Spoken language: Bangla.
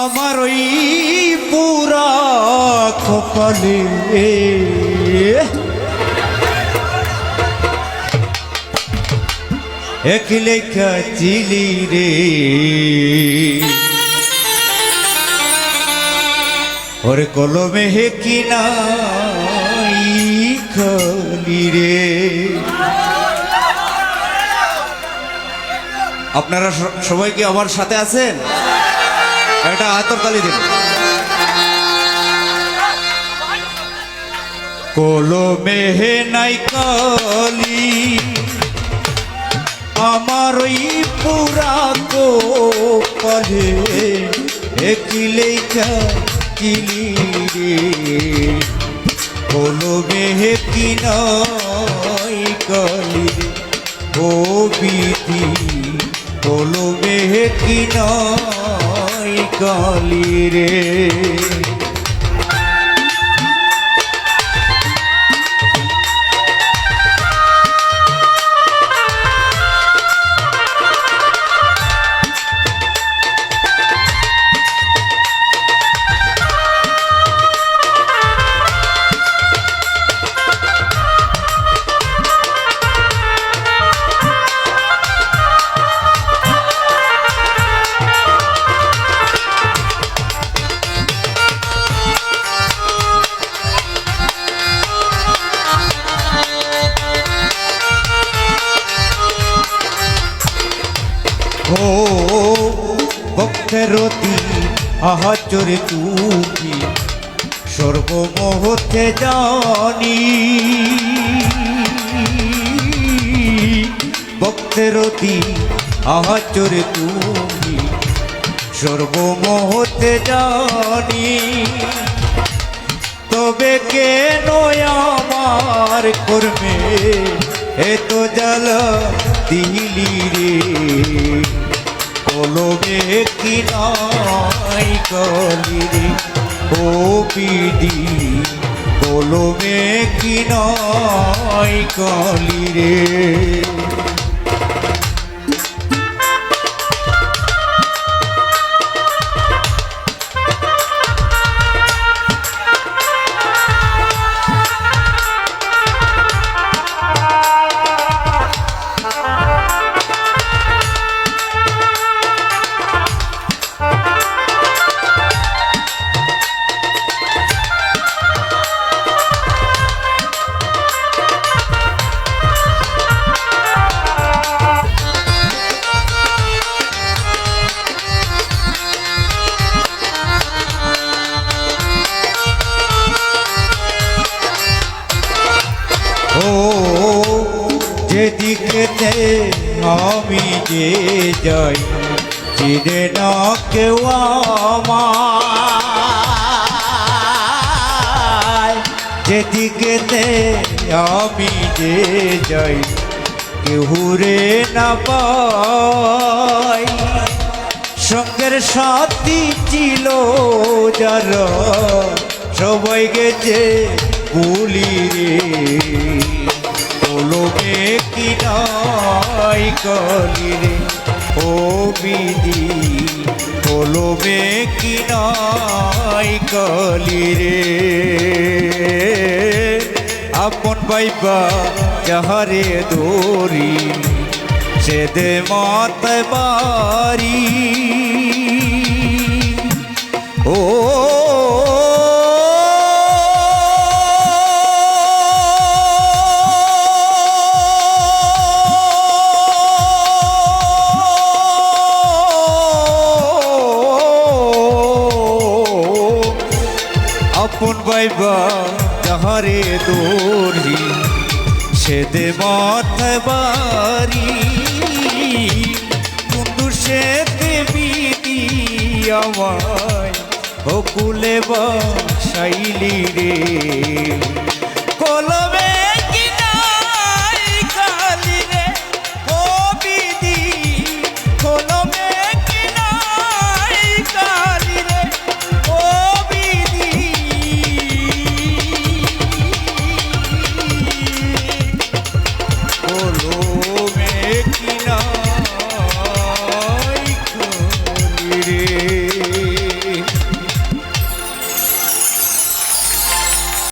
আমার ওই পুরা কপালে এক লেখা চিলি রে। ওরে কলমে হে কিনাই খলি রে। আপনারা সবাই কি আমার সাথে আছেন? একটা হাতর তালি দিন। কলমে হে নাই কলি, আমার ওই পুরা কপালে একই লেখা কিলি রে কলমে হে কি নাই কলি, ও বিধি কলমে হে কি নাই কলি রে। ভক্তেরতি আহাচরে তুমি সর্বমোহতে জানি। ভক্তেরতি আহাচরে তুমি সর্বমোহতে জানি। তবে কেন আমার কর্মে এত জ্বাল দিলি রে? কলমে কি নাই কলি ও বিদি কলমে কি নাই কলি যেদিকেতে আমি যে যাই, চিনে না কেউ যেদিকেতে আমি যে যাই কেউ রে না পাই সঙ্গের সাথী ছিল যারা, সবাই গেছে বলি রে। কলমে কি নাই কলি রে ও বিধি, কলমে কি নাই কলি আপন বাইবা যাহারে দৌড়ি সে দে মাত বাড়ি আপন বাইবা যাহারে দোরি, সে দে মাথায় বাড়ি কুন্দু সে দেবী আমায় বকুলে বাসাইলি রে। কলম